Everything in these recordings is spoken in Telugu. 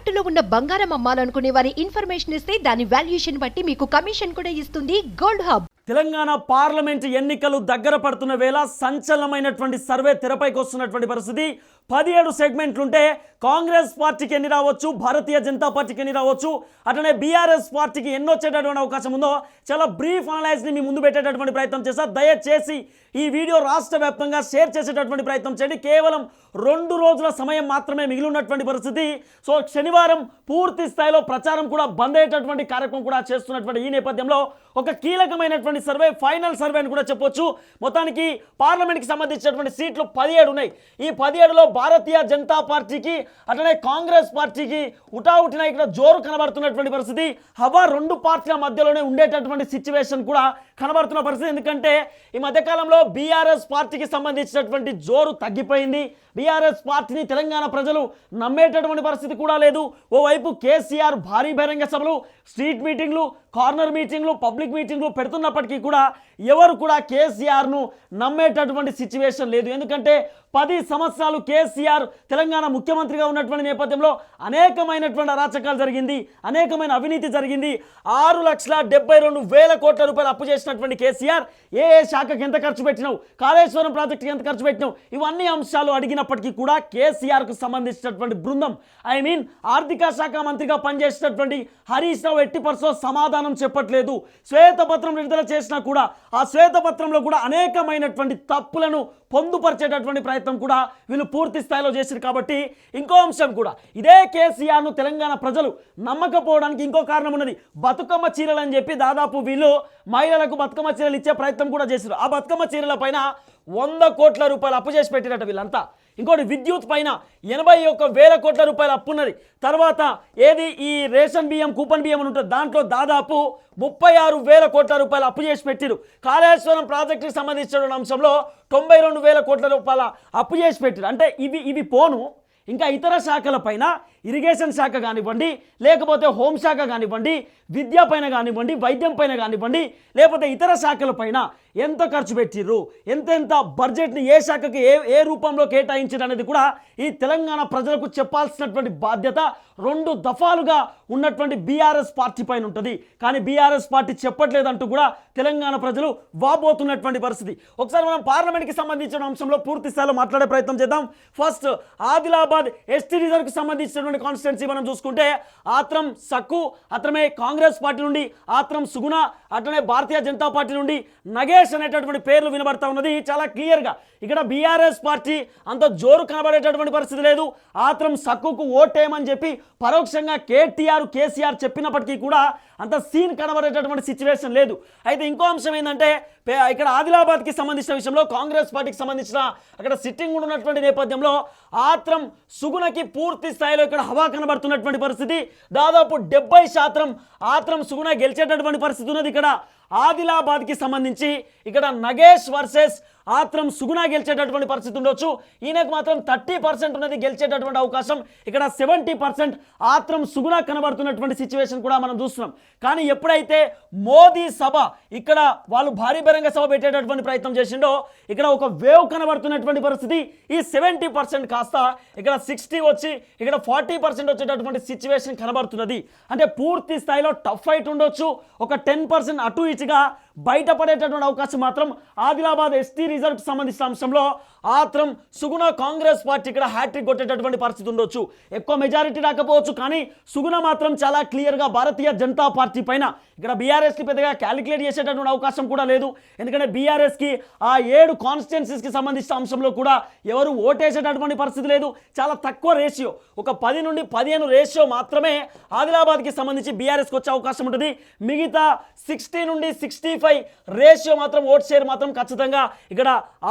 తాకట్టులో ఉన్న బంగారం అమ్మాలనుకునే వారి ఇన్ఫర్మేషన్ ఇస్తే దాని వాల్యుయేషన్ బట్టి మీకు కమిషన్ కూడా ఇస్తుంది గోల్డ్ హబ్. తెలంగాణ పార్లమెంట్ ఎన్నికలు దగ్గర పడుతున్న వేళ సంచలనమైనటువంటి సర్వే తెరపైకి వస్తున్నటువంటి పరిస్థితి. పదిహేడు సెగ్మెంట్లుంటే కాంగ్రెస్ పార్టీకి ఎన్ని రావచ్చు భారతీయ జనతా పార్టీకి ఎన్ని రావచ్చు అట్లనే బీఆర్ఎస్ పార్టీకి ఎన్ని వచ్చేటటువంటి అవకాశం ఉందో చాలా బ్రీఫ్ అనలైజ్ని మీ ముందు పెట్టేటటువంటి ప్రయత్నం చేస్తా. దయచేసి ఈ వీడియో రాష్ట్ర వ్యాప్తంగా షేర్ చేసేటటువంటి ప్రయత్నం చేయండి. కేవలం రెండు రోజుల సమయం మాత్రమే మిగిలి ఉన్నటువంటి పరిస్థితి. సో శనివారం పూర్తి స్థాయిలో ప్రచారం కూడా బంద్ అయ్యేటటువంటి కార్యక్రమం కూడా చేస్తున్నటువంటి ఈ నేపథ్యంలో ఒక కీలకమైనటువంటి సర్వే ఫైనల్ సర్వే అని కూడా చెప్పొచ్చు. మొత్తానికి పార్లమెంట్కి సంబంధించినటువంటి సీట్లు పదిహేడు ఉన్నాయి. ఈ పదిహేడులో భారతీయ జనతా పార్టీకి అట్లనే కాంగ్రెస్ పార్టీకి ఉటావుటిన ఇక్కడ జోరు కనబడుతున్నటువంటి పరిస్థితి. హవా రెండు పార్టీల మధ్యలోనే ఉండేటటువంటి సిచ్యువేషన్ కూడా కనబడుతున్న పరిస్థితి ఎందుకంటే ఈ మధ్యకాలంలో బీఆర్ఎస్ పార్టీకి సంబంధించినటువంటి జోరు తగ్గిపోయింది. బీఆర్ఎస్ పార్టీని తెలంగాణ ప్రజలు నమ్మేటటువంటి పరిస్థితి కూడా లేదు. ఓవైపు కేసీఆర్ భారీ బహిరంగ సభలు స్ట్రీట్ మీటింగ్లు కార్నర్ మీటింగ్లు పబ్లిక్ మీటింగ్లు పెడుతున్నప్పటికీ కూడా ఎవరు కూడా కేసీఆర్ను నమ్మేటటువంటి సిచ్యువేషన్ లేదు. ఎందుకంటే పది సంవత్సరాలు కేసీఆర్ తెలంగాణ ముఖ్యమంత్రిగా ఉన్నటువంటి నేపథ్యంలో అనేకమైనటువంటి అరాచకాలు జరిగింది అనేకమైన అవినీతి జరిగింది. ఆరు లక్షల డెబ్బై రెండు వేల కోట్ల రూపాయలు అప్పు చేసినటువంటి కేసీఆర్ ఏ ఏ శాఖకి ఎంత ఖర్చు పెట్టినావు కాళేశ్వరం ప్రాజెక్టుకి ఎంత ఖర్చు పెట్టినావు ఇవన్నీ అంశాలు అడిగినప్పటికీ కూడా కేసీఆర్కు సంబంధించినటువంటి బృందం ఐ మీన్ ఆర్థిక శాఖ మంత్రిగా పనిచేసినటువంటి హరీష్ రావు ఎట్టి పరిస్థితుల్లో సమాధానం చెప్పట్లేదు. శ్వేతపత్రం విడుదల చేసినా కూడా ఆ శ్వేతపత్రంలో కూడా అనేకమైనటువంటి తప్పులను పొందుపరిచేటటువంటి ప్రయత్నం కూడా వీళ్ళు పూర్తి స్థాయిలో చేశారు కాబట్టి ఇంకో అంశం కూడా ఇదే కేసీఆర్ను తెలంగాణ ప్రజలు నమ్మకపోవడానికి ఇంకో కారణం ఉన్నది. బతుకమ్మ చీరలు అని చెప్పి దాదాపు వీళ్ళు మహిళలకు బతుకమ్మ చీరలు ఇచ్చే ప్రయత్నం కూడా చేశారు ఆ బతుకమ్మ చీరల పైన వంద కోట్ల రూపాయలు అప్పు చేసి పెట్టినట్టు వీళ్ళంతా. ఇంకోటి విద్యుత్ పైన ఎనభై ఒక్క వేల కోట్ల రూపాయలు అప్పు ఉన్నది. తర్వాత ఏది ఈ రేషన్ బియ్యం కూపన్ బియ్యం అని ఉంటుంది దాంట్లో దాదాపు ముప్పై ఆరు వేల కోట్ల రూపాయలు అప్పు చేసి పెట్టిరు కాళేశ్వరం ప్రాజెక్టుకి సంబంధించిన అంశంలో తొంభై రెండు వేల కోట్ల రూపాయల అప్పు చేసి పెట్టిరు అంటే ఇవి ఇవి పోను. ఇంకా ఇతర శాఖల పైన ఇరిగేషన్ శాఖ కానివ్వండి లేకపోతే హోంశాఖ కానివ్వండి విద్య పైన కానివ్వండి వైద్యం పైన కానివ్వండి లేకపోతే ఇతర శాఖల పైన ఎంత ఖర్చు పెట్టిర్రు ఎంతెంత బడ్జెట్ని ఏ శాఖకి ఏ ఏ రూపంలో కేటాయించారు అనేది కూడా ఈ తెలంగాణ ప్రజలకు చెప్పాల్సినటువంటి బాధ్యత రెండు దఫాలుగా ఉన్నటువంటి బీఆర్ఎస్ పార్టీ పైన ఉంటుంది. కానీ బీఆర్ఎస్ పార్టీ చెప్పట్లేదంటూ కూడా తెలంగాణ ప్రజలు వాబోతున్నటువంటి పరిస్థితి. ఒకసారి మనం పార్లమెంట్కి సంబంధించిన అంశంలో పూర్తి స్థాయిలో మాట్లాడే ప్రయత్నం చేద్దాం. ఫస్ట్ ఆదిలాబాద్ ఎస్టీ రిజర్వ్కి సంబంధించినటువంటి కాన్స్టిట్యున్సీ మనం చూసుకుంటే ఆత్రం సక్కు అత్రమే కాంగ్రెస్ పార్టీ నుండి ఆత్రం సుగుణ అట్లనే భారతీయ జనతా పార్టీ నుండి నగేష్ అనేటటువంటి పేర్లు వినబడతా ఉన్నది. చాలా క్లియర్గా ఇక్కడ బీఆర్ఎస్ పార్టీ అంత జోరు కనబడేటటువంటి పరిస్థితి లేదు. ఆత్రం సక్కుకు ఓటేయమని చెప్పి పరోక్షంగా కేటీఆర్ కేసీఆర్ చెప్పినప్పటికీ కూడా అంత సీన్ కనబడేటటువంటి సిచ్యువేషన్ లేదు. అయితే ఇంకో అంశం ఏంటంటే ఇక్కడ ఆదిలాబాద్కి సంబంధించిన విషయంలో కాంగ్రెస్ పార్టీకి సంబంధించిన అక్కడ సిట్టింగ్ ఉన్నటువంటి నేపథ్యంలో ఆత్రం సుగుణకి పూర్తి స్థాయిలో ఇక్కడ హవా కనబడుతున్నటువంటి పరిస్థితి. దాదాపు డెబ్బై శాతం ఆత్రం సుగుణ గెలిచేటటువంటి పరిస్థితి ఉన్నది ఇక్కడ. ఆదిలాబాద్కి సంబంధించి ఇక్కడ నగేష్ వర్సెస్ ఆత్రం సుగుణ గెలిచేటటువంటి పరిస్థితి ఉండొచ్చు. ఈయనకు మాత్రం థర్టీ పర్సెంట్ ఉన్నది గెలిచేటటువంటి అవకాశం. ఇక్కడ సెవెంటీ పర్సెంట్ ఆత్రం సుగుణ కనబడుతున్నటువంటి సిచ్యువేషన్ కూడా మనం చూస్తున్నాం. కానీ ఎప్పుడైతే మోదీ సభ ఇక్కడ వాళ్ళు భారీ బహిరంగ సభ పెట్టేటటువంటి ప్రయత్నం చేసిండో ఇక్కడ ఒక వేవ్ కనబడుతున్నటువంటి పరిస్థితి. ఈ సెవెంటీ పర్సెంట్ కాస్త ఇక్కడ సిక్స్టీ వచ్చి ఇక్కడ ఫార్టీ పర్సెంట్ వచ్చేటటువంటి సిచ్యువేషన్ కనబడుతున్నది. అంటే పూర్తి స్థాయిలో టఫ్ ఫైట్ ఉండొచ్చు. ఒక టెన్ పర్సెంట్ అటు ఇటుగా బయటపడేటటువంటి అవకాశం మాత్రం ఆదిలాబాద్ ఎస్టీ రిజర్వ్కి సంబంధించిన అంశంలో ఆత్రం సుగుణ కాంగ్రెస్ పార్టీ ఇక్కడ హ్యాట్రిక్ కొట్టేటటువంటి పరిస్థితి ఉండొచ్చు. ఎక్కువ మెజారిటీ రాకపోవచ్చు కానీ సుగుణ మాత్రం చాలా క్లియర్గా భారతీయ జనతా పార్టీ పైన ఇక్కడ బీఆర్ఎస్కి పెద్దగా క్యాలిక్యులేట్ చేసేటటువంటి అవకాశం కూడా లేదు. ఎందుకంటే బీఆర్ఎస్కి ఆ ఏడు కాన్స్టిట్యున్సీస్కి సంబంధించిన అంశంలో కూడా ఎవరు ఓటేసేటటువంటి పరిస్థితి లేదు. చాలా తక్కువ రేషియో ఒక పది నుండి పదిహేను రేషియో మాత్రమే ఆదిలాబాద్కి సంబంధించి బీఆర్ఎస్కి వచ్చే అవకాశం ఉంటుంది. మిగతా సిక్స్టీ నుండి సిక్స్టీ ఫైవ్ రేషియో మాత్రం ఓట్ షేర్ మాత్రం ఖచ్చితంగా ఇక్కడ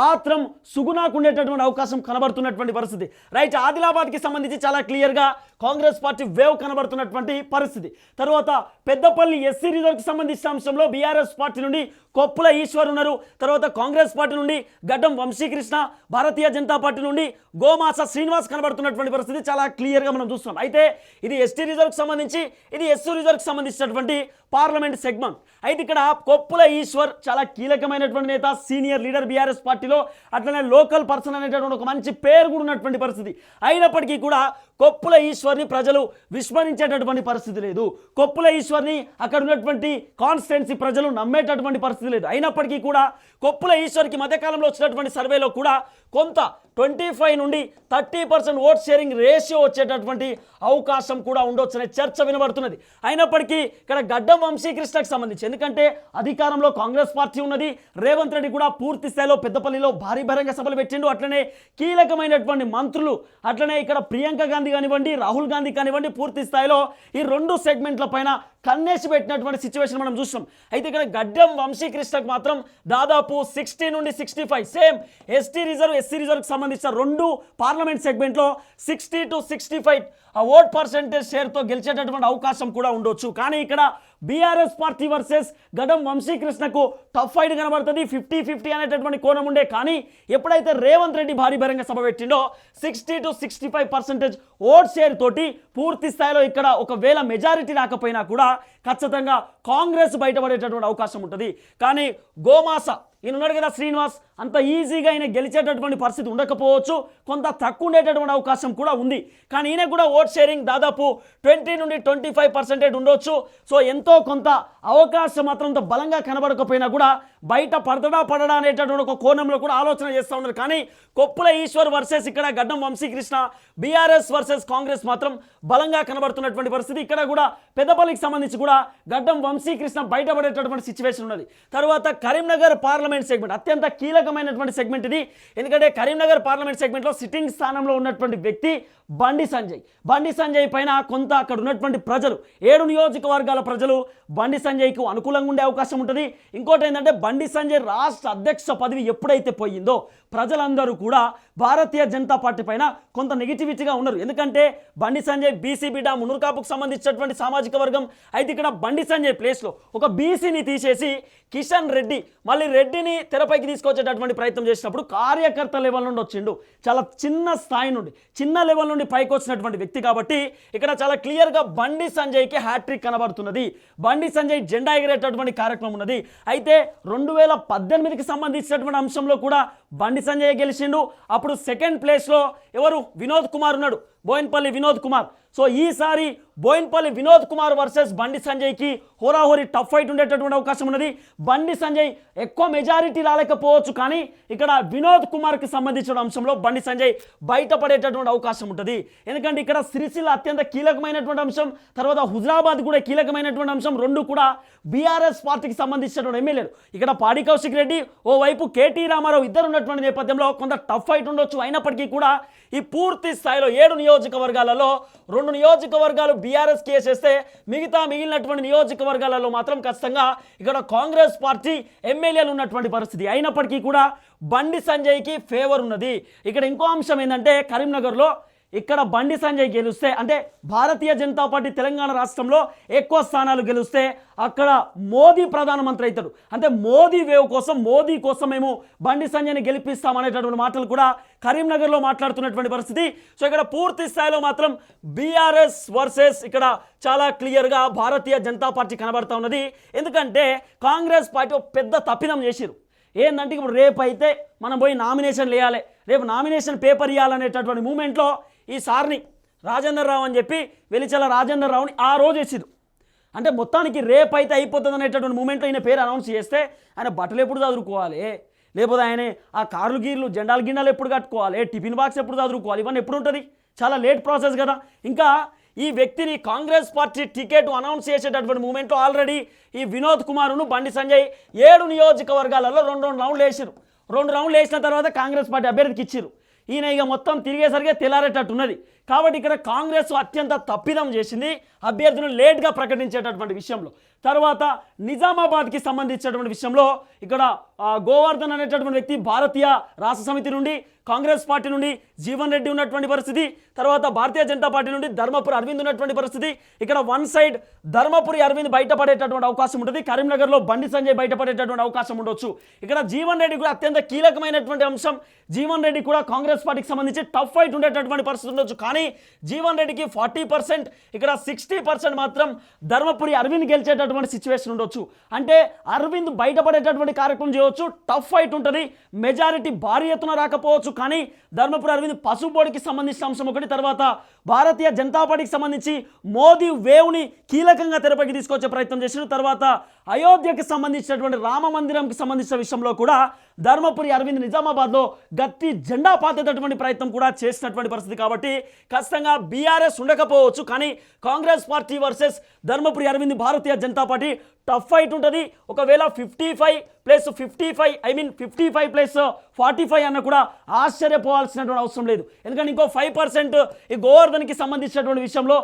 ఆత్రం సుగుణాకు ఉండేటటువంటి అవకాశం కనబడుతున్నటువంటి పరిస్థితి. రైట్ ఆదిలాబాద్కి సంబంధించి చాలా క్లియర్గా కాంగ్రెస్ పార్టీ వేవ్ కనబడుతున్నటువంటి పరిస్థితి. తర్వాత పెద్దపల్లి ఎస్సీ రిజర్వ్కి సంబంధించిన అంశంలో బీఆర్ఎస్ పార్టీ నుండి కొప్పుల ఈశ్వర్ ఉన్నారు. తర్వాత కాంగ్రెస్ పార్టీ నుండి గడ్డం వంశీకృష్ణ భారతీయ జనతా పార్టీ నుండి గోమాస శ్రీనివాస్ కనబడుతున్నటువంటి పరిస్థితి చాలా క్లియర్గా మనం చూస్తున్నాం. అయితే ఇది ఎస్టీ రిజర్వ్కి సంబంధించి ఇది ఎస్సీ రిజర్వ్కి సంబంధించినటువంటి పార్లమెంట్ సెగ్మెంట్. అయితే ఇక్కడ కొప్పుల ఈశ్వర్ చాలా కీలకమైనటువంటి నేత సీనియర్ లీడర్ బీఆర్ఎస్ పార్టీలో అట్లనే లోకల్ పర్సన్ అనేటటువంటి ఒక మంచి పేరు కూడా ఉన్నటువంటి పరిస్థితి. అయినప్పటికీ కూడా కొప్పుల ఈశ్వర్ని ప్రజలు విస్మరించేటటువంటి పరిస్థితి లేదు. కొప్పుల ఈశ్వర్ని అక్కడ ఉన్నటువంటి కాన్స్టిట్యున్సీ ప్రజలు నమ్మేటటువంటి పరిస్థితి లేదు. అయినప్పటికీ కూడా కొప్పుల ఈశ్వర్కి మధ్యకాలంలో వచ్చినటువంటి సర్వేలో కూడా కొంత ట్వంటీ ఫైవ్ నుండి thirty percent vote sharing ratio వచ్చేటటువంటి అవకాశం కూడా ఉండొచ్చనే చర్చ వినబడుతున్నది. అయినప్పటికీ ఇక్కడ గడ్డం వంశీకృష్ణకు సంబంధించి ఎందుకంటే అధికారంలో కాంగ్రెస్ పార్టీ ఉన్నది. రేవంత్ రెడ్డి కూడా పూర్తి స్థాయిలో పెద్దపల్లిలో భారీ బహిరంగ సభలు పెట్టిండు. అట్లనే కీలకమైనటువంటి మంత్రులు అట్లనే ఇక్కడ ప్రియాంక గాంధీ కానివ్వండి రాహుల్ గాంధీ కానివ్వండి పూర్తి స్థాయిలో ఈ రెండు సెగ్మెంట్ల పైన కన్నేసి పెట్టినటువంటి సిచ్యువేషన్ మనం చూస్తాం అయితే ఇక్కడ గడ్డం వంశీకృష్ణకు మాత్రం దాదాపు సిక్స్టీ నుండి sixty five same ST reserve SC రిజర్వ్కి సంబంధించిన రెండు పార్లమెంట్ సెగ్మెంట్లో సిక్స్టీ టు సిక్స్టీ ఫైవ్ ఆ ఓట్ పర్సెంటేజ్ షేర్తో గెలిచేటటువంటి అవకాశం కూడా ఉండొచ్చు. కానీ ఇక్కడ బీఆర్ఎస్ పార్టీ వర్సెస్ గడం వంశీకృష్ణకు టఫ్ ఫైట్ కనబడుతుంది. ఫిఫ్టీ ఫిఫ్టీ అనేటటువంటి కోణం ఉండే. కానీ ఎప్పుడైతే రేవంత్ రెడ్డి భారీ బహిరంగ సభ పెట్టిండో sixty to sixty five percentage vote share తోటి పూర్తి స్థాయిలో ఇక్కడ ఒకవేళ మెజారిటీ రాకపోయినా కూడా ఖచ్చితంగా కాంగ్రెస్ బయటపడేటటువంటి అవకాశం ఉంటుంది. కానీ గోమాస ఈయన ఉన్నాడు కదా శ్రీనివాస్ అంత ఈజీగా ఆయన గెలిచేటటువంటి పరిస్థితి ఉండకపోవచ్చు. కొంత తక్కువ ఉండేటటువంటి అవకాశం కూడా ఉంది. కానీ ఈయన కూడా ఓట్ షేరింగ్ దాదాపు ట్వంటీ నుండి ట్వంటీ ఫైవ్ పర్సెంటేజ్ ఉండొచ్చు. సో ఎంతో కొంత అవకాశం మాత్రం బలంగా కనబడకపోయినా కూడా బయట పడతడా పడడా అనేటటువంటి ఒక కోణంలో కూడా ఆలోచన చేస్తూ ఉన్నారు. కానీ కొప్పుల ఈశ్వర్ వర్సెస్ ఇక్కడ గడ్డం వంశీకృష్ణ బీఆర్ఎస్ వర్సెస్ కాంగ్రెస్ మాత్రం బలంగా కనబడుతున్నటువంటి పరిస్థితి. ఇక్కడ కూడా పెద్దపల్లికి సంబంధించి కూడా గడ్డం వంశీకృష్ణ బయటపడేటటువంటి సిచ్యువేషన్ ఉన్నది. తర్వాత కరీంనగర్ పార్లమెంట్ సెగ్మెంట్ అత్యంత కీలకమైనటువంటి సెగ్మెంట్ ఇది. ఎందుకంటే కరీంనగర్ పార్లమెంట్ సెగ్మెంట్లో సిట్టింగ్ స్థానంలో ఉన్నటువంటి వ్యక్తి బండి సంజయ్. బండి సంజయ్ పైన కొంత అక్కడ ఉన్నటువంటి ప్రజలు ఏడు నియోజకవర్గాల ప్రజలు బండి సంజయ్కు అనుకూలంగా ఉండే అవకాశం ఉంటుంది. ఇంకోటి ఏంటంటే బండి సంజయ్ రాష్ట్ర అధ్యక్ష పదవి ఎప్పుడైతే పోయిందో ప్రజలందరూ కూడా భారతీయ జనతా పార్టీ పైన కొంత నెగిటివిటీగా ఉన్నారు. ఎందుకంటే బండి సంజయ్ బీసీ బిడ్డ మునుర్కాపుకు సంబంధించినటువంటి సామాజిక వర్గం అయితే ఇక్కడ బండి సంజయ్ ప్లేస్లో ఒక బీసీని తీసేసి కిషన్ రెడ్డి మళ్ళీ రెడ్డిని తెరపైకి తీసుకొచ్చేటటువంటి ప్రయత్నం చేసినప్పుడు కార్యకర్త లెవెల్ నుండి వచ్చిండు. చాలా చిన్న స్థాయి నుండి చిన్న లెవెల్ నుండి పైకి వచ్చినటువంటి వ్యక్తి కాబట్టి ఇక్కడ చాలా క్లియర్గా బండి సంజయ్కి హ్యాట్రిక్ కనబడుతున్నది. బండి సంజయ్ జెండా ఎగిరేటటువంటి కార్యక్రమం ఉన్నది. అయితే రెండు వేల పద్దెనిమిదికి సంబంధించినటువంటి అంశంలో కూడా బండి సంజయ్ గెలిచిండు. అప్పుడు సెకండ్ ప్లేస్లో ఎవరు? వినోద్ కుమార్ ఉన్నాడు. బోయిన్పల్లి వినోద్ కుమార్. సో ఈసారి బోయిన్పల్లి వినోద్ కుమార్ వర్సెస్ బండి సంజయ్కి హోరాహోరీ టఫ్ ఫైట్ ఉండేటటువంటి అవకాశం ఉన్నది. బండి సంజయ్ ఎక్కువ మెజారిటీ రాలేకపోవచ్చు కానీ ఇక్కడ వినోద్ కుమార్కి సంబంధించిన అంశంలో బండి సంజయ్ బయటపడేటటువంటి అవకాశం ఉంటుంది. ఎందుకంటే ఇక్కడ సిరిసిల్ల అత్యంత కీలకమైనటువంటి అంశం తర్వాత హుజరాబాద్ కూడా కీలకమైనటువంటి అంశం రెండు కూడా బీఆర్ఎస్ పార్టీకి సంబంధించినటువంటి ఎమ్మెల్యేలు. ఇక్కడ పాడి కౌశిక్ రెడ్డి ఓవైపు కేటీ రామారావు ఇద్దరు ఉన్నటువంటి నేపథ్యంలో కొంత టఫ్ ఫైట్ ఉండొచ్చు. అయినప్పటికీ కూడా ఈ పూర్తి స్థాయిలో ఏడు నియోజకవర్గాలలో రెండు నియోజకవర్గాలు బీఆర్ఎస్ కేసేస్తే మిగతా మిగిలినటువంటి నియోజకవర్గాలలో మాత్రం ఖచ్చితంగా ఇక్కడ కాంగ్రెస్ పార్టీ ఎమ్మెల్యేలు ఉన్నటువంటి పరిస్థితి. అయినప్పటికీ కూడా బండి సంజయ్కి ఫేవర్ ఉన్నది. ఇక్కడ ఇంకో అంశం ఏంటంటే కరీంనగర్లో ఇక్కడ బండి సంజయ్ గెలిస్తే అంటే భారతీయ జనతా పార్టీ తెలంగాణ రాష్ట్రంలో ఎక్కువ స్థానాలు గెలిస్తే అక్కడ మోదీ ప్రధానమంత్రి అవుతాడు. అంటే మోదీ వేవ్ కోసం మోదీ కోసం మేము బండి సంజయ్ని గెలిపిస్తామనేటటువంటి మాటలు కూడా కరీంనగర్లో మాట్లాడుతున్నటువంటి పరిస్థితి. సో ఇక్కడ పూర్తి స్థాయిలో మాత్రం బీఆర్ఎస్ వర్సెస్ ఇక్కడ చాలా క్లియర్గా భారతీయ జనతా పార్టీ కనబడతా ఉన్నది. ఎందుకంటే కాంగ్రెస్ పార్టీ ఒక పెద్ద తప్పిదం చేసిరు ఏంటంటే ఇప్పుడు రేపు అయితే మనం పోయి నామినేషన్ వేయాలి. రేపు నామినేషన్ పేపర్ ఇవ్వాలనేటటువంటి మూమెంట్లో ఈ సార్ని రాజేందర్ రావు అని చెప్పి వెలిచల రాజేందర్ రావుని ఆ రోజు వేసిరు అంటే మొత్తానికి రేపు అయితే అయిపోతుంది అనేటటువంటి మూమెంట్లో ఈయన పేరు అనౌన్స్ చేస్తే ఆయన బట్టలు ఎప్పుడు చదువుకోవాలి? లేకపోతే ఆయన ఆ కార్లు గీర్లు జెండాలు గిండాలు ఎప్పుడు కట్టుకోవాలి? టిఫిన్ బాక్స్ ఎప్పుడు చదువుకోవాలి? ఇవన్నీ ఎప్పుడు ఉంటుంది? చాలా లేట్ ప్రాసెస్ కదా. ఇంకా ఈ వ్యక్తిని కాంగ్రెస్ పార్టీ టికెట్ అనౌన్స్ చేసేటటువంటి మూమెంట్లో ఆల్రెడీ ఈ వినోద్ కుమార్ను బండి సంజయ్ ఏడు నియోజకవర్గాలలో రెండు రెండు రౌండ్లు వేసారు రెండు రౌండ్లు వేసిన తర్వాత కాంగ్రెస్ పార్టీ అభ్యర్థికి ఇచ్చారు ఈయన ఇక మొత్తం తిరిగేసరికి తెలారేటట్టు ఉన్నది కాబట్టి ఇక్కడ కాంగ్రెస్ అత్యంత తప్పిదం చేసింది అభ్యర్థులను లేట్గా ప్రకటించేటటువంటి విషయంలో. తర్వాత నిజామాబాద్కి సంబంధించినటువంటి విషయంలో ఇక్కడ గోవర్ధన్ అనేటటువంటి వ్యక్తి భారతీయ రాష్ట్ర సమితి నుండి కాంగ్రెస్ పార్టీ నుండి జీవన్ రెడ్డి ఉన్నటువంటి పరిస్థితి తర్వాత భారతీయ జనతా పార్టీ నుండి ధర్మపురి అరవింద్ ఉన్నటువంటి పరిస్థితి ఇక్కడ వన్ సైడ్ ధర్మపురి అరవింద్ బయటపడేటటువంటి అవకాశం ఉంటుంది కరీంనగర్లో బండి సంజయ్ బయటపడేటటువంటి అవకాశం ఉండొచ్చు. ఇక్కడ జీవన్ రెడ్డి కూడా అత్యంత కీలకమైనటువంటి అంశం జీవన్ రెడ్డి కూడా కాంగ్రెస్ పార్టీకి సంబంధించి టఫ్ ఫైట్ ఉండేటటువంటి పరిస్థితి ఉండొచ్చు. కానీ జీవన్ రెడ్డికి ఫార్టీ పర్సెంట్ ఇక్కడ సిక్స్టీ పర్సెంట్ మాత్రం ధర్మపురి అరవింద్ గెలిచేటటువంటి సిచ్యువేషన్ ఉండొచ్చు. అంటే అరవింద్ బయటపడేటటువంటి కార్యక్రమం చేయవచ్చు టఫ్ ఫైట్ ఉంటుంది మెజారిటీ భారీ ఎత్తున రాకపోవచ్చు కానీ ధర్మపురి అరవింద్ పసుబోడికి సంబంధించిన అంశం ఒకటి తర్వాత భారతీయ జనతా పార్టీకి సంబంధించి మోదీ వేవ్ని కీలకంగా తెరపైకి తీసుకొచ్చే ప్రయత్నం చేసిన తర్వాత అయోధ్యకి సంబంధించినటువంటి రామ మందిరంకి సంబంధించిన విషయంలో కూడా ధర్మపురి అరవింద్ నిజామాబాద్లో గట్టి జెండా పాతేటటువంటి ప్రయత్నం కూడా చేసినటువంటి పరిస్థితి కాబట్టి ఖచ్చితంగా బీఆర్ఎస్ ఉండకపోవచ్చు కానీ Congress party versus Dharmapuri Arvind Bharatiya Janata Party tough fight ఉంటుంది. ఒకవేళ fifty five plus fifty five I mean fifty five plus forty five అన్న కూడా ఆశ్చర్యపోవాల్సినటువంటి అవసరం లేదు. ఎందుకంటే ఇంకో ఫైవ్ పర్సెంట్ ఈ గోవర్ధన్కి సంబంధించినటువంటి విషయంలో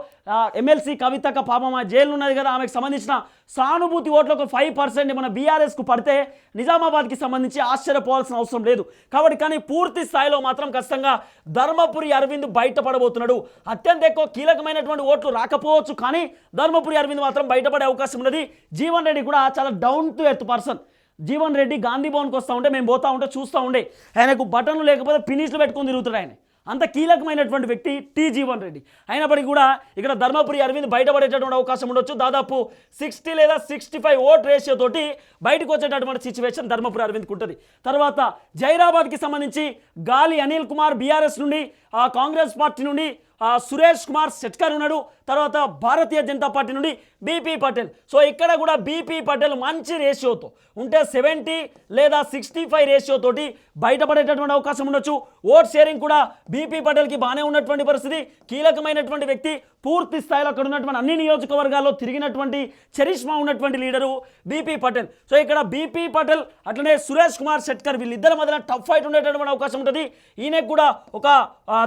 ఎమ్మెల్సీ కవితక పాపం ఆ జైలు ఉన్నది కదా ఆమెకు సంబంధించిన సానుభూతి ఓట్లు ఒక ఫైవ్ పర్సెంట్ మన బీఆర్ఎస్కు పడితే నిజామాబాద్కి సంబంధించి ఆశ్చర్యపోవాల్సిన అవసరం లేదు. కాబట్టి కానీ పూర్తి స్థాయిలో మాత్రం ఖచ్చితంగా ధర్మపురి అరవింద్ బయటపడబోతున్నాడు. అత్యంత ఎక్కువ కీలకమైనటువంటి ఓట్లు రాకపోవచ్చు కానీ ధర్మపురి అరవింద్ మాత్రం బయటపడే అవకాశం ఉన్నది. జీవన్ రెడ్డి కూడా చాలా down to earth person Jeevan Reddy Gandhi భవన్కి వస్తూ ఉంటే మేము పోతా ఉంటే చూస్తూ ఉండే. ఆయనకు బటన్లు లేకపోతే ఫినిష్లు పెట్టుకుని తిరుగుతాడు ఆయన. అంత కీలకమైనటువంటి వ్యక్తి టీ జీవన్ రెడ్డి. అయినప్పటికీ కూడా ఇక్కడ ధర్మపురి అరవింద్ బయటపడేటటువంటి అవకాశం ఉండొచ్చు. దాదాపు సిక్స్టీ లేదా సిక్స్టీ ఫైవ్ ఓట్ రేషియో తోటి బయటకు వచ్చేటటువంటి సిచ్యువేషన్ ధర్మపురి అరవింద్కి ఉంటుంది. తర్వాత జైరాబాద్కి సంబంధించి గాలి అనిల్ కుమార్ బీఆర్ఎస్ నుండి ఆ కాంగ్రెస్ పార్టీ నుండి ఆ, సురేష్ కుమార్ సెట్కర్ ఉన్నాడు. తర్వాత భారతీయ జనతా పార్టీ నుండి బీపీ పటేల్. సో ఇక్కడ కూడా బీపీ పటేల్ మంచి రేషియోతో ఉంటే సెవెంటీ లేదా సిక్స్టీ ఫైవ్ రేషియో తోటి బయటపడేటటువంటి అవకాశం ఉండొచ్చు. ఓట్ షేరింగ్ కూడా బీపీ పటేల్కి బాగానే ఉన్నటువంటి పరిస్థితి. కీలకమైనటువంటి వ్యక్తి పూర్తి స్థాయిలో అక్కడ ఉన్నటువంటి అన్ని నియోజకవర్గాల్లో తిరిగినటువంటి చరిష్మా ఉన్నటువంటి లీడరు బీపీ పటేల్. సో ఇక్కడ బీపీ పటేల్ అట్లనే సురేష్ కుమార్ శెట్కర్ వీళ్ళిద్దరి మధ్యన టఫ్ ఫైట్ ఉండేటటువంటి అవకాశం ఉంటుంది. ఈయనకు కూడా ఒక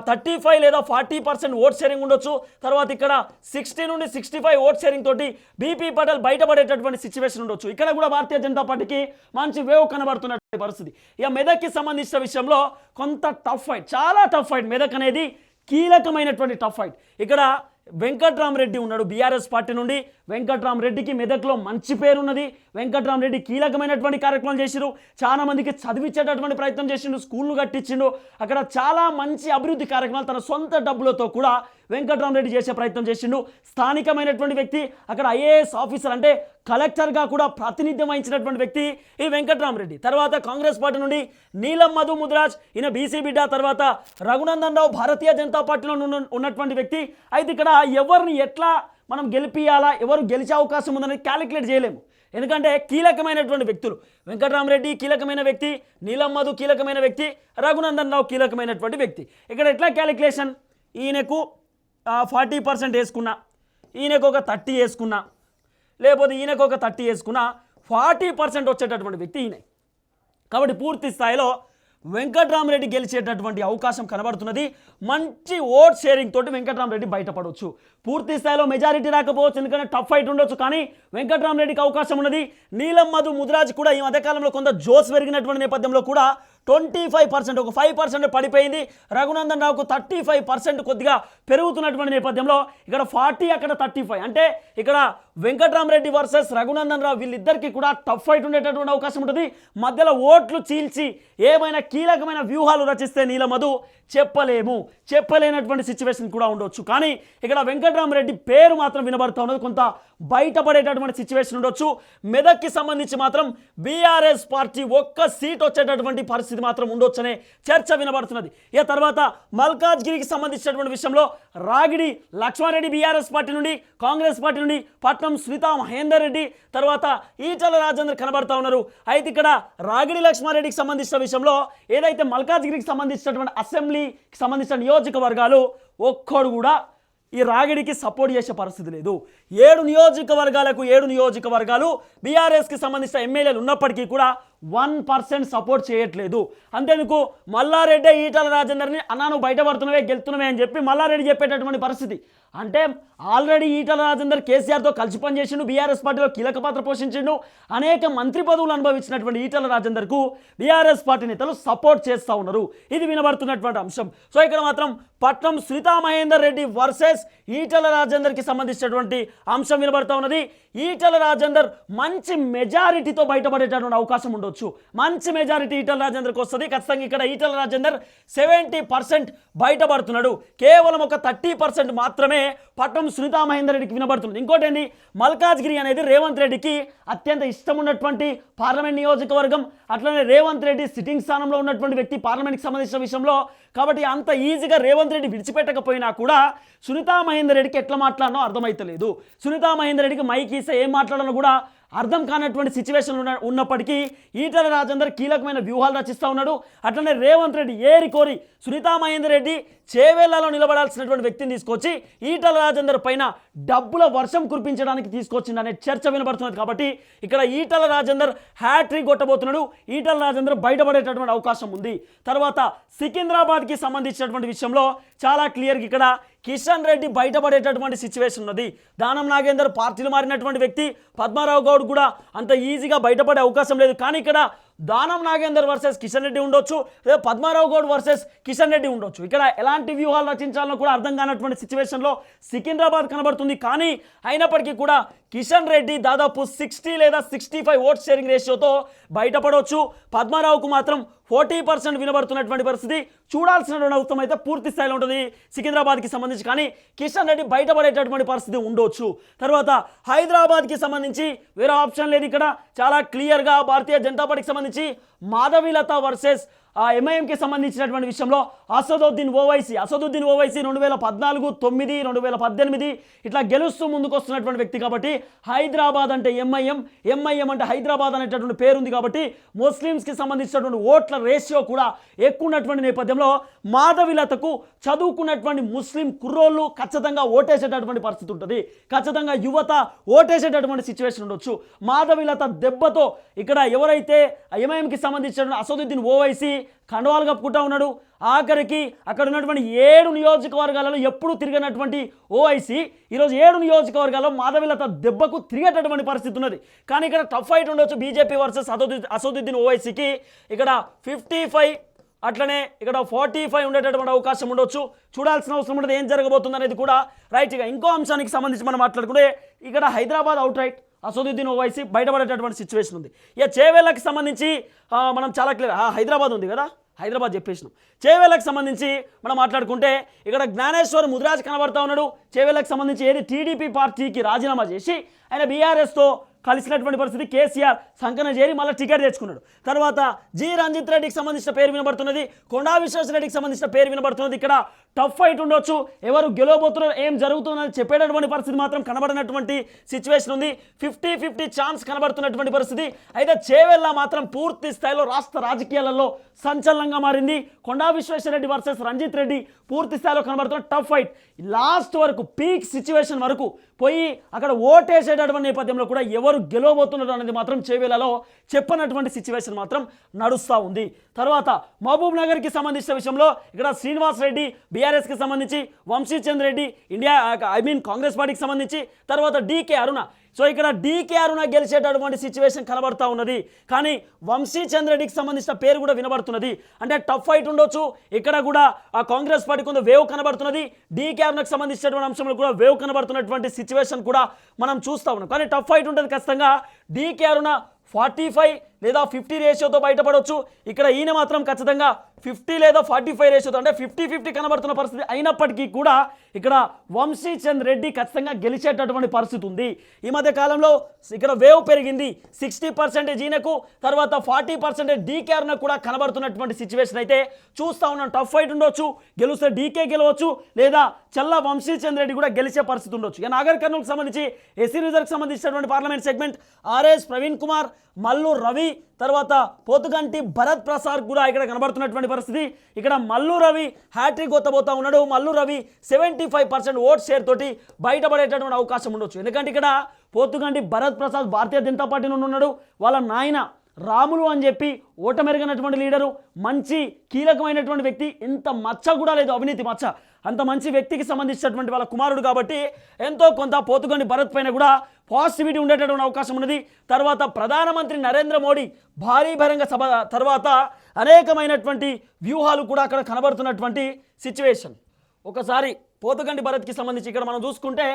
థర్టీ ఫైవ్ లేదా ఫార్టీ పర్సెంట్ ఓట్ షేరింగ్ ఉండొచ్చు. తర్వాత ఇక్కడ సిక్స్టీ నుండి సిక్స్టీ ఫైవ్ ఓట్ షేరింగ్ తోటి బీపీ పటేల్ బయటపడేటటువంటి సిచ్యువేషన్ ఉండొచ్చు. ఇక్కడ కూడా భారతీయ జనతా పార్టీకి మంచి వేవ్ కనబడుతున్నటువంటి పరిస్థితి. ఇక మెదక్కి సంబంధించిన విషయంలో కొంత టఫ్ ఫైట్ చాలా టఫ్ ఫైట్ మెదక్ అనేది కీలకమైనటువంటి టఫ్ ఫైట్ ఇక్కడ వెంకట్రామరెడ్డి ఉన్నాడు బీఆర్ఎస్ పార్టీ నుండి. వెంకట్రామరెడ్డికి మెదక్లో మంచి పేరు ఉన్నది వెంకట్రామరెడ్డి కీలకమైనటువంటి కార్యక్రమాలు చేసిరు చాలా మందికి చదివించేటటువంటి ప్రయత్నం చేసిండు స్కూళ్ళు కట్టించిండు. అక్కడ చాలా మంచి అభివృద్ధి కార్యక్రమాలు తన సొంత డబ్బులతో కూడా వెంకట్రామరెడ్డి చేసే ప్రయత్నం చేసిండు. స్థానికమైనటువంటి వ్యక్తి అక్కడ ఐఏఎస్ ఆఫీసర్ అంటే కలెక్టర్గా కూడా ప్రాతినిధ్యం వహించినటువంటి వ్యక్తి ఈ వెంకట్రామరెడ్డి. తర్వాత కాంగ్రెస్ పార్టీ నుండి నీలం మధు ముద్రాజ్ ఈయన బీసీ బిడ్డ తర్వాత రఘునందన్ రావు భారతీయ జనతా పార్టీలో ఉన్నటువంటి వ్యక్తి. అయితే ఇక్కడ ఎవరిని ఎట్లా మనం గెలిపియాలా ఎవరు గెలిచే అవకాశం ఉందని క్యాలిక్యులేట్ చేయలేము. ఎందుకంటే కీలకమైనటువంటి వ్యక్తులు వెంకటరామరెడ్డి కీలకమైన వ్యక్తి నీలం మధు కీలకమైన వ్యక్తి రఘునందన్ రావు కీలకమైనటువంటి వ్యక్తి. ఇక్కడ ఎట్లా క్యాలిక్యులేషన్? ఈయనకు ఫార్టీ పర్సెంట్ వేసుకున్నా ఈయనకు ఒక థర్టీ వేసుకున్నా లేకపోతే ఈయనకు ఒక థర్టీ వేసుకున్నా ఫార్టీ పర్సెంట్ వచ్చేటటువంటి వ్యక్తి ఈయన. కాబట్టి పూర్తి స్థాయిలో వెంకట్రామరెడ్డి గెలిచేటటువంటి అవకాశం కనబడుతున్నది. మంచి ఓట్ షేరింగ్ తోటి వెంకట్రామరెడ్డి బయటపడవచ్చు. పూర్తి స్థాయిలో మెజారిటీ రాకపోవచ్చు ఎందుకంటే టఫ్ ఫైట్ ఉండొచ్చు కానీ వెంకట్రామరెడ్డికి అవకాశం ఉన్నది. నీలం మధు ముదిరాజ్ కూడా ఈ మధ్యకాలంలో కొంత జోస్ పెరిగినటువంటి నేపథ్యంలో కూడా ట్వంటీ ఫైవ్ పర్సెంట్ ఒక ఫైవ్ పర్సెంట్ పడిపోయింది. రఘునందన్ రావుకు థర్టీ ఫైవ్ పర్సెంట్ కొద్దిగా పెరుగుతున్నటువంటి నేపథ్యంలో ఇక్కడ ఫార్టీ అక్కడ థర్టీ ఫైవ్. అంటే ఇక్కడ వెంకట్రామరెడ్డి వర్సెస్ రఘునందన్ రావు వీళ్ళిద్దరికీ కూడా టఫ్ ఫైట్ ఉండేటటువంటి అవకాశం ఉంటుంది. మధ్యలో ఓట్లు చీల్చి ఏమైనా కీలకమైన వ్యూహాలు రచిస్తే నీలమధు చెప్పలేము. చెప్పలేనటువంటి సిచ్యువేషన్ కూడా ఉండొచ్చు. కానీ ఇక్కడ వెంకట్రామరెడ్డి పేరు మాత్రం వినబడుతూ ఉన్నది. కొంత బయటపడేటటువంటి సిచ్యువేషన్ ఉండొచ్చు. మెదక్కి సంబంధించి మాత్రం బీఆర్ఎస్ పార్టీ ఒక్క సీట్ వచ్చేటటువంటి పరిస్థితి మాత్రం ఉండొచ్చనే చర్చ వినబడుతున్నది. ఇక తర్వాత మల్కాజ్గిరికి సంబంధించినటువంటి విషయంలో రాగిడి లక్ష్మారెడ్డి బీఆర్ఎస్ పార్టీ నుండి కాంగ్రెస్ పార్టీ నుండి పట్నం స్మితా మహేందర్ రెడ్డి తర్వాత ఈటల రాజేందర్ కనబడతా ఉన్నారు. అయితే ఇక్కడ రాగిడి లక్ష్మారెడ్డికి సంబంధించిన విషయంలో ఏదైతే మల్కాజ్గిరికి సంబంధించినటువంటి అసెంబ్లీకి సంబంధించిన నియోజకవర్గాలు ఒక్కడు కూడా ఈ రాగిడికి సపోర్ట్ చేసే పరిస్థితి లేదు. ఏడు నియోజకవర్గాలకు ఏడు నియోజకవర్గాలు బీఆర్ఎస్కి సంబంధించిన ఎమ్మెల్యేలు ఉన్నప్పటికీ కూడా వన్ పర్సెంట్ సపోర్ట్ చేయట్లేదు. అంతేందుకు మల్లారెడ్డి ఈటల రాజేందర్ని అన్నా నువ్వు బయటపడుతున్నవే గెలుతున్నవే అని చెప్పి మల్లారెడ్డి చెప్పేటటువంటి పరిస్థితి. అంటే ఆల్రెడీ ఈటల రాజేందర్ కేసీఆర్తో కలిసి పనిచేసిండు బీఆర్ఎస్ పార్టీలో కీలక పాత్ర పోషించిండు. అనేక మంత్రి పదవులు అనుభవించినటువంటి ఈటల రాజేందర్కు బీఆర్ఎస్ పార్టీ నేతలు సపోర్ట్ చేస్తూ ఉన్నారు. ఇది వినబడుతున్నటువంటి అంశం. సో ఇక్కడ మాత్రం పట్నం శ్రీతా మహేందర్ రెడ్డి వర్సెస్ ఈటల రాజేందర్కి సంబంధించినటువంటి అంశం వినబడుతూ ఉన్నది. ఈటల రాజేందర్ మంచి మెజారిటీతో బయటపడేటటువంటి అవకాశం ఉండదు ఉండొచ్చు. మంచి మెజారిటీ ఈటల రాజేందర్కి వస్తుంది. ఖచ్చితంగా ఇక్కడ ఈటల రాజేందర్ సెవెంటీ పర్సెంట్ బయటపడుతున్నాడు. కేవలం ఒక థర్టీ పర్సెంట్ మాత్రమే పట్టం సునీతా మహేందర్ రెడ్డికి వినబడుతుంది. ఇంకోటి ఏంటి మల్కాజ్గిరి అనేది రేవంత్ రెడ్డికి అత్యంత ఇష్టం ఉన్నటువంటి పార్లమెంట్ నియోజకవర్గం. అట్లనే రేవంత్ రెడ్డి సిట్టింగ్ స్థానంలో ఉన్నటువంటి వ్యక్తి పార్లమెంట్కి సంబంధించిన విషయంలో. కాబట్టి అంత ఈజీగా రేవంత్ రెడ్డి విడిచిపెట్టకపోయినా కూడా సునీతా మహేందర్ రెడ్డికి ఎట్లా మాట్లాడనో అర్థమైతలేదు. సునీతా మహేందర్ రెడ్డికి మైక్ ఇస్తే ఏం మాట్లాడాలో కూడా అర్థం కానటువంటి సిచ్యువేషన్లు ఉన్న ఉన్నప్పటికీ ఈటల రాజేందర్ కీలకమైన వ్యూహాలు రచిస్తూ ఉన్నాడు. అట్లనే రేవంత్ రెడ్డి ఏరి కోరి సునీతా మహేందర్ రెడ్డి చేవేళ్ళలో నిలబడాల్సినటువంటి వ్యక్తిని తీసుకొచ్చి ఈటల రాజేందర్ పైన డబ్బుల వర్షం కురిపించడానికి తీసుకొచ్చిందనే చర్చ వినబడుతున్నది. కాబట్టి ఇక్కడ ఈటల రాజేందర్ హ్యాట్రిక్ కొట్టబోతున్నాడు. ఈటల రాజేందర్ బయటపడేటటువంటి అవకాశం ఉంది. తర్వాత సికింద్రాబాద్కి సంబంధించినటువంటి విషయంలో చాలా క్లియర్గా ఇక్కడ కిషన్ రెడ్డి బయటపడేటటువంటి సిచ్యువేషన్ ఉన్నది. దానం నాగేందర్ పార్టీలు మారినటువంటి వ్యక్తి పద్మారావు గౌడ్ కూడా అంత ఈజీగా బయటపడే అవకాశం లేదు. కానీ ఇక్కడ దానం నాగేందర్ వర్సెస్ కిషన్ రెడ్డి ఉండొచ్చు లేదా పద్మారావు గౌడ్ వర్సెస్ కిషన్ రెడ్డి ఉండొచ్చు. ఇక్కడ ఎలాంటి వ్యూహాలు రచించాలో కూడా అర్థం కానటువంటి సిచ్యువేషన్లో సికింద్రాబాద్ కనబడుతుంది. కానీ అయినప్పటికీ కూడా కిషన్ రెడ్డి దాదాపు సిక్స్టీ లేదా సిక్స్టీ ఫైవ్ ఓట్ షేరింగ్ రేషియోతో బయటపడవచ్చు పద్మారావుకు మాత్రం ఫోర్టీ పర్సెంట్ వినబడుతున్నటువంటి పరిస్థితి. చూడాల్సినటువంటి అవసరం అయితే పూర్తి స్థాయిలో ఉంటుంది. సికింద్రాబాద్కి సంబంధించి కానీ కిషన్ రెడ్డి బయటపడేటటువంటి పరిస్థితి ఉండొచ్చు. తర్వాత హైదరాబాద్కి సంబంధించి వేరే ఆప్షన్ లేదు ఇక్కడ. చాలా క్లియర్గా భారతీయ జనతా పార్టీకి సంబంధించి మాధవీలత వర్సెస్ ఆ ఎంఐఎంకి సంబంధించినటువంటి విషయంలో అసదుద్దీన్ ఓవైసీ అసదుద్దీన్ ఓవైసీ రెండు వేల పద్నాలుగు తొమ్మిది రెండు వేల పద్దెనిమిది ఇట్లా గెలుస్తూ ముందుకు వస్తున్నటువంటి వ్యక్తి కాబట్టి హైదరాబాద్ అంటే ఎంఐఎం ఎంఐఎం అంటే హైదరాబాద్ అనేటటువంటి పేరుంది కాబట్టి ముస్లిమ్స్కి సంబంధించినటువంటి ఓట్ల రేషియో కూడా ఎక్కువ ఉన్నటువంటి నేపథ్యంలో మాధవిలతకు చదువుకున్నటువంటి ముస్లిం కుర్రోళ్ళు ఖచ్చితంగా ఓటేసేటటువంటి పరిస్థితి ఉంటుంది. ఖచ్చితంగా యువత ఓటేసేటటువంటి సిచ్యువేషన్ ఉండొచ్చు. మాధవిలత దెబ్బతో ఇక్కడ ఎవరైతే ఎంఐఎంకి సంబంధించినటువంటి అసదుద్దీన్ ఓవైసీ కండవాలు కప్పుకుంటా ఉన్నాడు. ఆఖరికి అక్కడ ఉన్నటువంటి ఏడు నియోజకవర్గాలలో ఎప్పుడు తిరిగినటువంటి ఓఐసీ ఈరోజు ఏడు నియోజకవర్గాల్లో మాధవిలత దెబ్బకు తిరిగేటటువంటి పరిస్థితి ఉన్నది. కానీ ఇక్కడ టఫ్ ఫైట్ ఉండొచ్చు బీజేపీ వర్సెస్ అసదుద్దీన్ అసదుద్దీన్ ఓఐసీకి. ఇక్కడ ఫిఫ్టీ ఫైవ్ అట్లనే ఇక్కడ ఫార్టీ ఫైవ్ ఉండేటటువంటి అవకాశం ఉండొచ్చు. చూడాల్సిన అవసరం ఉండదు ఏం జరగబోతుంది అనేది కూడా రైట్గా ఇంకో అంశానికి సంబంధించి మనం మాట్లాడుకుంటే ఇక్కడ హైదరాబాద్ అవుట్ రైట్ అసదుద్దీన్ ఓవైసీ బయటపడేటటువంటి సిచ్యువేషన్ ఉంది. ఇక చేవేళ్ళకి సంబంధించి మనం చాలా క్లియర్ హైదరాబాద్ ఉంది కదా? హైదరాబాద్ చెప్పేసినాం. చేవేళ్ళకి సంబంధించి మనం మాట్లాడుకుంటే ఇక్కడ జ్ఞానేశ్వర్ ముదిరాజ్ కనబడతా ఉన్నాడు. చేవేళ్ళకి సంబంధించి ఏది టీడీపీ పార్టీకి రాజీనామా చేసి ఆయన బీఆర్ఎస్తో కలిసినటువంటి పరిస్థితి కేసీఆర్ సంకన చేరి మళ్ళీ టికెట్ తెచ్చుకున్నాడు. తర్వాత జి. రంజిత్ రెడ్డికి సంబంధించిన పేరు వినబడుతున్నది. కొండా విశ్వేశ్వర రెడ్డికి సంబంధించిన పేరు వినబడుతున్నది ఇక్కడ. టఫ్ ఫైట్ ఉండొచ్చు. ఎవరు గెలవబోతున్నారు ఏం జరుగుతుందని చెప్పేటటువంటి పరిస్థితి మాత్రం కనబడినటువంటి సిచ్యువేషన్ ఉంది. ఫిఫ్టీ ఫిఫ్టీ ఛాన్స్ కనబడుతున్నటువంటి పరిస్థితి. అయితే చేవెళ్ళ మాత్రం పూర్తి స్థాయిలో రాష్ట్ర రాజకీయాలలో సంచలనంగా మారింది. కొండా విశ్వేశ్వర రెడ్డి వర్సెస్ రంజిత్ రెడ్డి పూర్తి స్థాయిలో కనబడుతున్న టఫ్ ఫైట్ లాస్ట్ వరకు పీక్ సిచ్యువేషన్ వరకు పోయి అక్కడ ఓటేసేటటువంటి నేపథ్యంలో కూడా ఎవరు గెలవబోతున్నారు అనేది మాత్రం చేవేలలో చెప్పనటువంటి సిచ్యువేషన్ మాత్రం నడుస్తూ ఉంది. తర్వాత మహబూబ్ నగర్కి సంబంధించిన విషయంలో ఇక్కడ శ్రీనివాస్ రెడ్డి బీఆర్ఎస్కి సంబంధించి Vamshichand Reddy India I mean Congress పార్టీకి సంబంధించి తర్వాత డీకే అరుణ. సో ఇక్కడ డీకే అరుణ గెలిచేటటువంటి సిచ్యువేషన్ కనబడతా ఉన్నది. కానీ వంశీ చంద్రెడ్డికి సంబంధించిన పేరు కూడా వినబడుతున్నది. అంటే టఫ్ ఫైట్ ఉండొచ్చు. ఇక్కడ కూడా ఆ కాంగ్రెస్ పార్టీ కొంత వేవ్ కనబడుతున్నది. డీకే అరుణకు సంబంధించినటువంటి అంశంలో కూడా వేవ్ కనబడుతున్నటువంటి సిచ్యువేషన్ కూడా మనం చూస్తా ఉన్నాం. కానీ టఫ్ ఫైట్ ఉంటుంది ఖచ్చితంగా. డీకే అరుణ ఫార్టీ ఫైవ్ లేదా ఫిఫ్టీ రేషియోతో బయటపడవచ్చు ఇక్కడ ఈయన మాత్రం ఖచ్చితంగా ఫిఫ్టీ లేదా ఫార్టీ ఫైవ్ రేషియోతో అంటే ఫిఫ్టీ ఫిఫ్టీ కనబడుతున్న పరిస్థితి అయినప్పటికీ కూడా ఇక్కడ వంశీ చంద్ రెడ్డి ఖచ్చితంగా గెలిచేటటువంటి పరిస్థితి ఉంది. ఈ మధ్య కాలంలో ఇక్కడ వేవ్ పెరిగింది. సిక్స్టీ పర్సెంటేజ్ ఈయనకు తర్వాత ఫార్టీ పర్సెంటేజ్ డీకేఆర్న కూడా కనబడుతున్నటువంటి సిచ్యువేషన్ అయితే చూస్తా ఉన్నాం. టఫ్ ఫైట్ ఉండొచ్చు గెలిస్తే డీకే గెలవచ్చు లేదా చల్ల వంశీ చంద్ రెడ్డి కూడా గెలిచే పరిస్థితి ఉండొచ్చు. ఇక నాగర్ కర్నూలుకు సంబంధించి ఎస్సీ రిజర్వ్కి సంబంధించినటువంటి parliament segment RS Praveen Kumar Mallu Ravi తర్వాత పోతుగంటి భరత్ ప్రసాద్ కూడా ఇక్కడ కనబడుతున్నటువంటి పరిస్థితి. ఇక్కడ మల్లు రవి హ్యాట్రిక్ కొత్తబోతా ఉన్నాడు. Mallu Ravi seventy five percent vote share తోటి బయటపడేటటువంటి అవకాశం ఉండొచ్చు. ఎందుకంటే ఇక్కడ పోతుగంటి భరత్ ప్రసాద్ భారతీయ జనతా పార్టీ నుండి ఉన్నాడు. వాళ్ళ నాయన రాములు అని చెప్పి ఓటమెరిగినటువంటి లీడరు మంచి కీలకమైనటువంటి వ్యక్తి ఇంత మచ్చ కూడా లేదు అవినీతి మచ్చ. అంత మంచి వ్యక్తికి సంబంధించినటువంటి వాళ్ళ కుమారుడు కాబట్టి ఎంతో కొంత పోతుగొని భరత్ పైన కూడా పాజిటివిటీ ఉండేటటువంటి అవకాశం ఉన్నది. తర్వాత ప్రధానమంత్రి నరేంద్ర మోడీ భారీ బహిరంగ సభ తర్వాత అనేకమైనటువంటి వ్యూహాలు కూడా అక్కడ కనబడుతున్నటువంటి సిచ్యువేషన్ ఒకసారి పోతుగండి భరత్కి సంబంధించి ఇక్కడ మనం చూసుకుంటే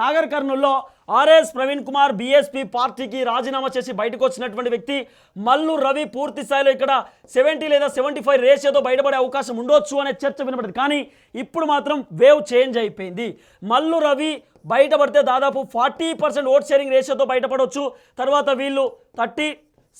నాగర్ కర్నూల్లో ఆర్ఎస్ ప్రవీణ్ కుమార్ బీఎస్పీ పార్టీకి రాజీనామా చేసి బయటకు వచ్చినటువంటి వ్యక్తి మల్లు రవి పూర్తి స్థాయిలో ఇక్కడ సెవెంటీ లేదా సెవెంటీ ఫైవ్ రేషియోతో బయటపడే అవకాశం ఉండొచ్చు అనే చర్చ వినపడింది కానీ ఇప్పుడు మాత్రం వేవ్ చేంజ్ అయిపోయింది. మల్లు రవి బయటపడితే దాదాపు ఫార్టీ పర్సెంట్ ఓట్ షేరింగ్ రేషియోతో బయటపడవచ్చు తర్వాత వీళ్ళు థర్టీ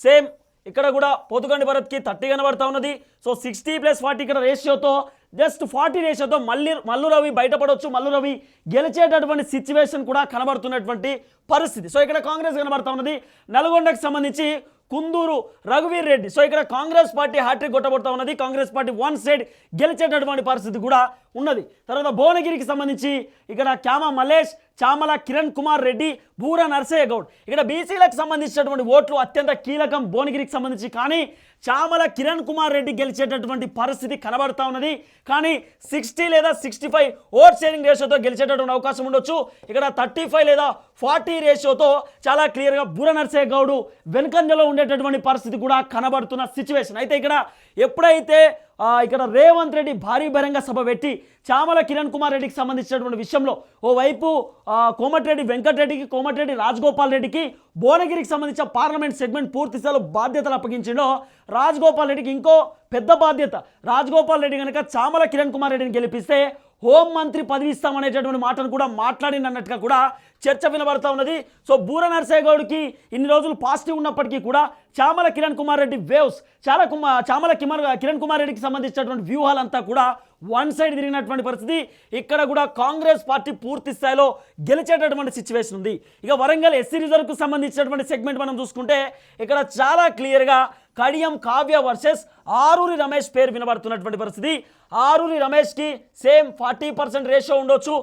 సేమ్ ఇక్కడ కూడా పోతుగండి భరత్కి థర్టీ కనబడతా ఉన్నది. సో సిక్స్టీ ప్లస్ ఫార్టీ ఇక్కడ రేషియోతో జస్ట్ ఫార్టీ రేషియోతో మళ్ళీ మల్లు రవి బయటపడవచ్చు మల్లు రవి గెలిచేటటువంటి సిచ్యువేషన్ కూడా కనబడుతున్నటువంటి పరిస్థితి. సో ఇక్కడ కాంగ్రెస్ కనబడుతూ ఉన్నది. నల్గొండకు సంబంధించి కుందూరు రఘువీర్ రెడ్డి. సో ఇక్కడ కాంగ్రెస్ పార్టీ హ్యాట్రిక్ కొట్టబడుతూ ఉన్నది. కాంగ్రెస్ పార్టీ వన్ సైడ్ గెలిచేటటువంటి పరిస్థితి కూడా ఉన్నది. తర్వాత భువనగిరికి సంబంధించి ఇక్కడ క్యామ మలేష్ చామల కిరణ్ కుమార్ రెడ్డి బూర నర్సయ్య గౌడ్ ఇక్కడ బీసీలకు సంబంధించినటువంటి ఓట్లు అత్యంత కీలకం భువనగిరికి సంబంధించి. కానీ చామల కిరణ్ కుమార్ రెడ్డి గెలిచేటటువంటి పరిస్థితి కనబడతా ఉన్నది. కానీ సిక్స్టీ లేదా సిక్స్టీ ఫైవ్ ఓట్ షేరింగ్ రేషియోతో గెలిచేటటువంటి అవకాశం ఉండొచ్చు. ఇక్కడ థర్టీ ఫైవ్ లేదా ఫార్టీ రేషియోతో చాలా క్లియర్గా బుర నర్సయ్య గౌడు వెనుకంజలో ఉండేటటువంటి పరిస్థితి కూడా కనబడుతున్న సిచ్యువేషన్ అయితే ఇక్కడ ఎప్పుడైతే ఇక్కడ రేవంత్ రెడ్డి భారీ బహిరంగ సభ పెట్టి చామల కిరణ్ కుమార్ రెడ్డికి సంబంధించినటువంటి విషయంలో ఓవైపు కోమటిరెడ్డి వెంకటరెడ్డికి కోమటిరెడ్డి రాజగోపాల్ రెడ్డికి భువనగిరికి సంబంధించిన పార్లమెంట్ సెగ్మెంట్ పూర్తి స్థాయిలో బాధ్యతలు అప్పగించిండో రాజగోపాల్ రెడ్డికి ఇంకో పెద్ద బాధ్యత. రాజగోపాల్ రెడ్డి కనుక చామల కిరణ్ కుమార్ రెడ్డిని గెలిపిస్తే హోం మంత్రి పదవి ఇస్తామనేటటువంటి మాటను కూడా మాట్లాడినట్టుగా కూడా చర్చ వినబడుతూ ఉన్నది. సో బూర నరసయ్య గౌడ్కి ఇన్ని రోజులు పాజిటివ్ ఉన్నప్పటికీ కూడా చామల కిరణ్ కుమార్ రెడ్డి వేవ్స్ చాలా కుమార్ చామల కిమర్ కిరణ్ కుమార్ రెడ్డికి సంబంధించినటువంటి వ్యూహాలంతా కూడా వన్ సైడ్ తిరిగినటువంటి పరిస్థితి. ఇక్కడ కూడా కాంగ్రెస్ పార్టీ పూర్తి స్థాయిలో గెలిచేటటువంటి సిచ్యువేషన్ ఉంది. ఇక వరంగల్ ఎస్సీ రిజర్వ్కు సంబంధించినటువంటి సెగ్మెంట్ మనం చూసుకుంటే ఇక్కడ చాలా క్లియర్గా కడియం కావ్య వర్సెస్ ఆరూరి రమేష్ పేరు వినబడుతున్నటువంటి పరిస్థితి. ఆరూరి రమేష్కి సేమ్ ఫార్టీ పర్సెంట్ రేషియో ఉండొచ్చు.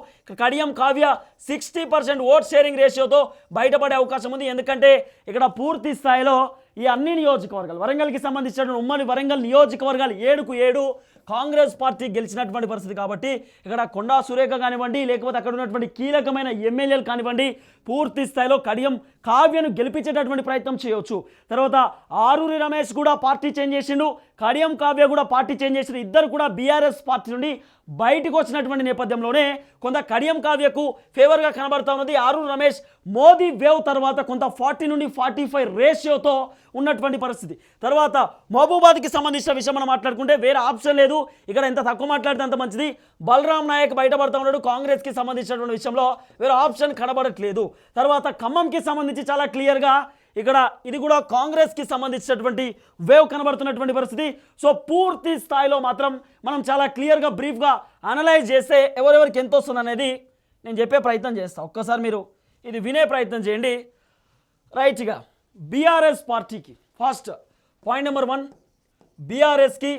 Kadiyam Kavya sixty percent vote sharing రేషియోతో బయటపడే అవకాశం ఉంది. ఎందుకంటే ఇక్కడ పూర్తి స్థాయిలో ఈ అన్ని నియోజకవర్గాలు వరంగల్కి సంబంధించిన ఉమ్మడి వరంగల్ నియోజకవర్గాలు ఏడుకు ఏడు కాంగ్రెస్ పార్టీ గెలిచినటువంటి పరిస్థితి కాబట్టి ఇక్కడ కొండా సురేఖ కానివ్వండి లేకపోతే అక్కడ ఉన్నటువంటి కీలకమైన ఎమ్మెల్యేలు కానివ్వండి పూర్తి స్థాయిలో కడియం కావ్యను గెలిపించేటటువంటి ప్రయత్నం చేయవచ్చు తర్వాత ఆరూరి రమేష్ కూడా పార్టీ చేంజ్ చేసిండు. కడియం కావ్య కూడా పార్టీ చేంజ్ చేసిండు. ఇద్దరు కూడా బీఆర్ఎస్ పార్టీ నుండి బయటకు వచ్చినటువంటి నేపథ్యంలోనే కొంత కడియం కావ్యకు ఫేవర్గా కనబడుతూ ఉన్నది. ఆరూరు రమేష్ మోదీ వేవ్ తర్వాత కొంత ఫార్టీ నుండి ఫార్టీ ఫైవ్ రేషియోతో ఉన్నటువంటి పరిస్థితి. తర్వాత మహబూబాద్కి సంబంధించిన విషయం మనం మాట్లాడుకుంటే వేరే ఆప్షన్ లేదు. ఇక్కడ ఎంత తక్కువ మాట్లాడితే అంత మంచిది. బలరాం నాయక్ బయటపడతా ఉన్నాడు. కాంగ్రెస్కి సంబంధించినటువంటి విషయంలో వేరే ఆప్షన్ కనబడట్లేదు. తర్వాత ఖమ్మంకి సంబంధించి చాలా క్లియర్గా ఇక్కడ ఇది కూడా కాంగ్రెస్కి సంబంధించినటువంటి వేవ్ కనబడుతున్నటువంటి పరిస్థితి. సో పూర్తి స్థాయిలో మాత్రం మనం చాలా క్లియర్గా బ్రీఫ్గా అనలైజ్ చేస్తే ఎవరెవరికి ఎంత వస్తుంది అనేది నేను చెప్పే ప్రయత్నం చేస్తాను ఒక్కసారి మీరు ఇది వినే ప్రయత్నం చేయండి. రైట్గా బీఆర్ఎస్ పార్టీకి ఫస్ట్ పాయింట్ నెంబర్ వన్ బీఆర్ఎస్కి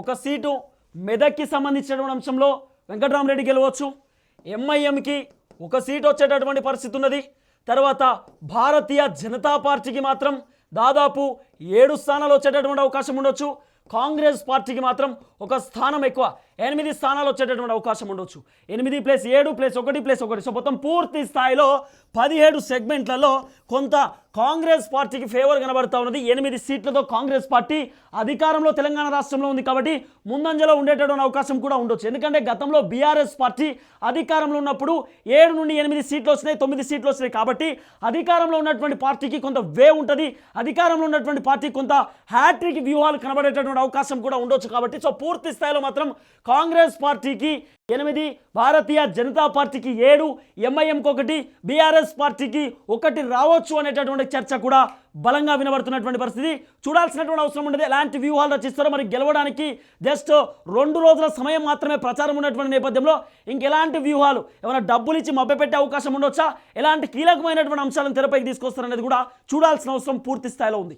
ఒక సీటు మెదక్కి సంబంధించినటువంటి అంశంలో వెంకటరామరెడ్డి గెలవచ్చు. ఎంఐఎంకి ఒక సీటు వచ్చేటటువంటి పరిస్థితి ఉన్నది. తర్వాత భారతీయ జనతా పార్టీకి మాత్రం దాదాపు ఏడు స్థానాలు వచ్చేటటువంటి అవకాశం ఉండొచ్చు. కాంగ్రెస్ పార్టీకి మాత్రం ఒక స్థానం ఎక్కువ. ఎనిమిది స్థానాలు వచ్చేటటువంటి అవకాశం ఉండొచ్చు. ఎనిమిది ప్లస్ ఏడు ప్లస్ ఒకటి ప్లస్ ఒకటి. సో మొత్తం పూర్తి స్థాయిలో పదిహేడు సెగ్మెంట్లలో కొంత కాంగ్రెస్ పార్టీకి ఫేవర్ కనబడుతూ ఉన్నది. ఎనిమిది సీట్లతో కాంగ్రెస్ పార్టీ అధికారంలో తెలంగాణ రాష్ట్రంలో ఉంది కాబట్టి ముందంజలో ఉండేటటువంటి అవకాశం కూడా ఉండొచ్చు. ఎందుకంటే గతంలో బీఆర్ఎస్ పార్టీ అధికారంలో ఉన్నప్పుడు ఏడు నుండి ఎనిమిది సీట్లు వచ్చినాయి తొమ్మిది సీట్లు వచ్చినాయి కాబట్టి అధికారంలో ఉన్నటువంటి పార్టీకి కొంత వే ఉంటుంది. అధికారంలో ఉన్నటువంటి పార్టీ కొంత హ్యాట్రిక్ వ్యూహాలు కనబడేటటువంటి అవకాశం కూడా ఉండొచ్చు కాబట్టి సో పూర్తి స్థాయిలో మాత్రం కాంగ్రెస్ పార్టీకి ఎనిమిది భారతీయ జనతా పార్టీకి ఏడు ఎంఐఎంకి ఒకటి బీఆర్ఎస్ పార్టీకి ఒకటి రావచ్చు అనేటటువంటి చర్చ కూడా బలంగా వినబడుతున్నటువంటి పరిస్థితి. చూడాల్సినటువంటి అవసరం ఉండదు. ఎలాంటి వ్యూహాలు రచిస్తారో మరి గెలవడానికి జస్ట్ రెండు రోజుల సమయం మాత్రమే ప్రచారం ఉన్నటువంటి నేపథ్యంలో ఇంకెలాంటి వ్యూహాలు ఏమైనా డబ్బులు ఇచ్చి మభ్యపెట్టే అవకాశం ఉండొచ్చా? ఎలాంటి కీలకమైనటువంటి అంశాలను తెరపైకి తీసుకొస్తారనేది కూడా చూడాల్సిన అవసరం పూర్తి స్థాయిలో ఉంది.